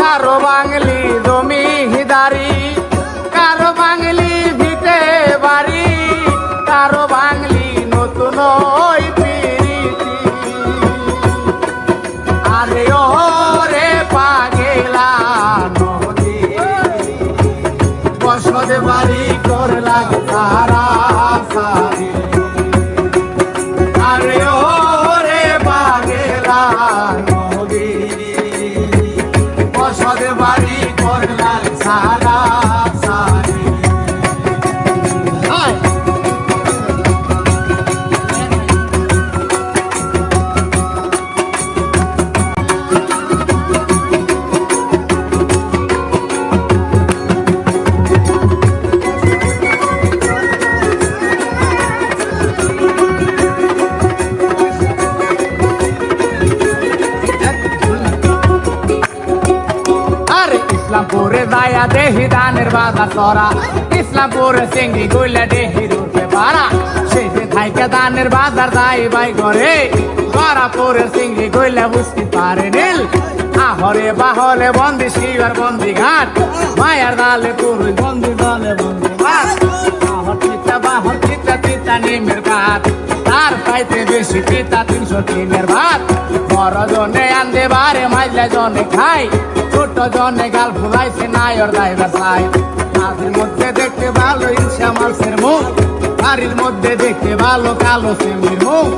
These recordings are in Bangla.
কারও বাঙালি জমিদারি কারও বাঙালি ভিটে বাড়ি, কারও বাঙালি নতুন প্রীতি। আরে ও রে পাগেলা নদী, বসত বাড়ি করলা সারা সারি। করলা যায়া দেহি দানের বাজার করা ইসলামপুরে সিঙ্গি গইলা দেহি রূপে পারা সেই যে থাইকে দানের বাজার যাই বাই করে করাপুরে সিঙ্গি গইলা বুঝতে পারে নীল। আহরে বাহলে বন্দি শিবার বন্দি ঘাট। মায়ার দালে পুরুষ বন্দি দলে বন্দি ঘাট আহর চিতা, বাহর চিতা চিতা নিমের ভাত তার পাইতে বেশি পিতা তিনশো তিনের ভাত। বড় জনে আনতে বারে মাইলে জনে খাই ছোট জনে গাল ফুলাইছে নায়র দাইবার চাই মাঝের মধ্যে দেখতে ভালো ইনসা মালসের মুখ। বাড়ির মধ্যে দেখতে ভালো কালো সেমির মুখ।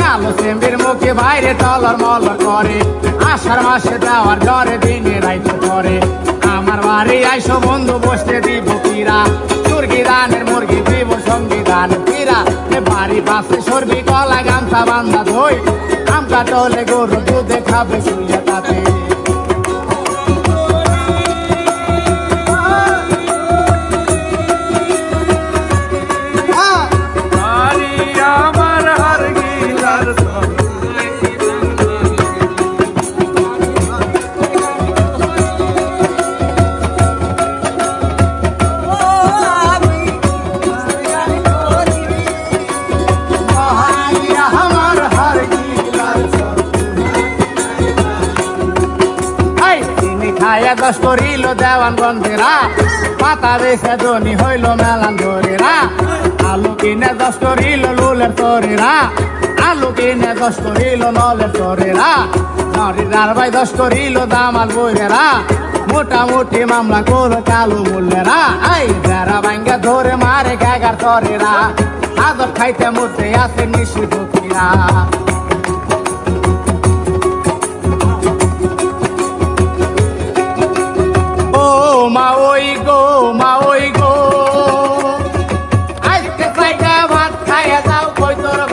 কালো সেমির মুখে বাইরে টলর মলর করে। আষাঢ় মাসে দেওয়ার জ্বরে দিনে রাইতে করে আমার বাড়ি আইসো বন্ধু বসতে দিব কিরা। বাড়ি পাশে সরবি কলা গামছা বান্ধা ধই। আমকা টলে গরু দুধে খাবে শুয়ে তাতে। দশ করিল দেওয়ান বন্ধেরা পাতা বেসে ধনী হইল মেলান ধরেরা। আলু কিনে দশ করিল লুলের তরেরা, আলু কিনে দশ করিল নলের তরেরা। নরিদার ভাই দশ করিল দামাল বইরেরা, মোটামুটি মামলা করো কালু মূল্যেরা। এই বেড়া ভাঙ্গা ধরে মারে গাগার তরেরা, আদর খাইতে মধ্যে আছে নিষিদ্ধ কিরা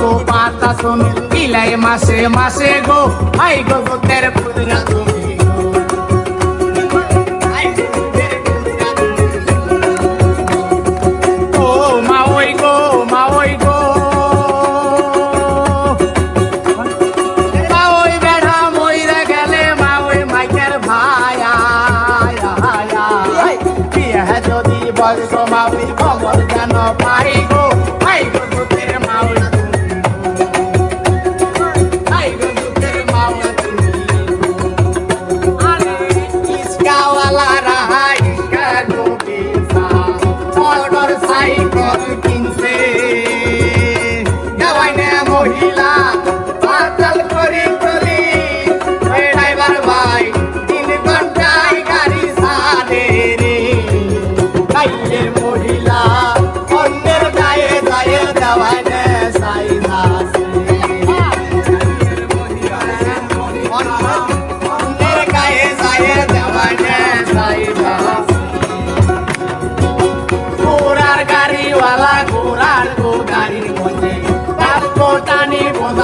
বাবু পাতা শোন ইলাই মাসে মাসে গো। হাই গো গো। গো গোতের পুত্রা তুমি। গো। ও মা ওই গো মা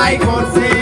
বোঝাই করছে।